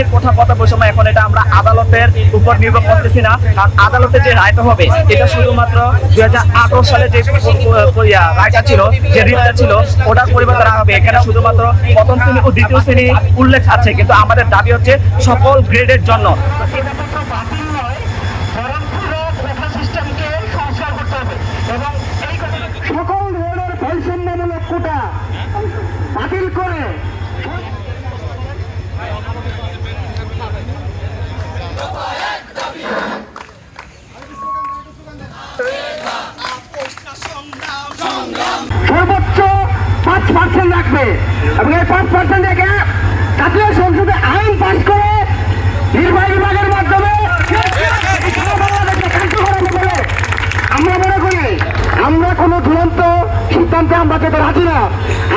যে কথা কথা বৈষম্য এখন এটা আমরা আদালতের উপর নির্ভর করতেছি না। কারণ আদালতে যে রায়টা হবে এটা শুধুমাত্র দুই হাজার আঠারো সালে যে রায়টা ছিল যে রিটটা ছিল ওটার পরিবর্তে রাখা হবে। এখানে শুধুমাত্র প্রথম শ্রেণি ও দ্বিতীয় শ্রেণি উল্লেখ আছে কিন্তু আমাদের দাবি হচ্ছে সকল গ্রেডের জন্য। এটা কিন্তু বাতিল নয় বরং পুরো কোঠা সিস্টেমকে সংস্কার করতে হবে। এবং এই কথাটা সকল ধরনের বৈষম্যমূলক কোটা বাতিল করে সর্বোচ্চ পাঁচ পার্সেন্ট রাখবে। এবং এই পাঁচ পার্সেন্ট রেখে জাতীয় সংসদে আইন পাস করে নির্বাহী বিভাগের মাধ্যমে আমরা মনে করি, আমরা কোনো দুরন্ত সিদ্ধান্তে আমরা যেতে রাজি না।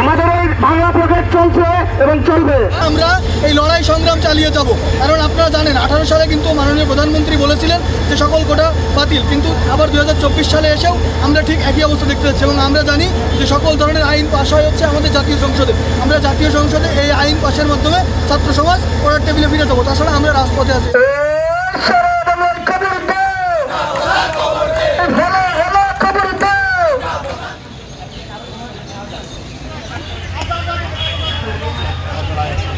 আমাদের এই বাংলা প্রজেক্ট চলছে এবং চলবে। আমরা এই লড়াই সংগ্রাম চালিয়ে যাব। কারণ আপনারা জানেন আঠারো সালে কিন্তু মাননীয় প্রধানমন্ত্রী বলেছিলেন যে সকল কোটা বাতিল। কিন্তু আবার দুই হাজার চব্বিশ সালে এসেও আমরা ঠিক একই অবস্থা দেখতে পাচ্ছি এবং আমরা জানি যে সকল ধরনের আইন পাশ হয় হচ্ছে আমাদের জাতীয় সংসদে। আমরা জাতীয় সংসদে এই আইন পাশের মাধ্যমে ছাত্র সমাজ পড়ার টেবিলে ফিরে যাব। তাছাড়া আমরা রাজপথে আছি। করা হয়েছে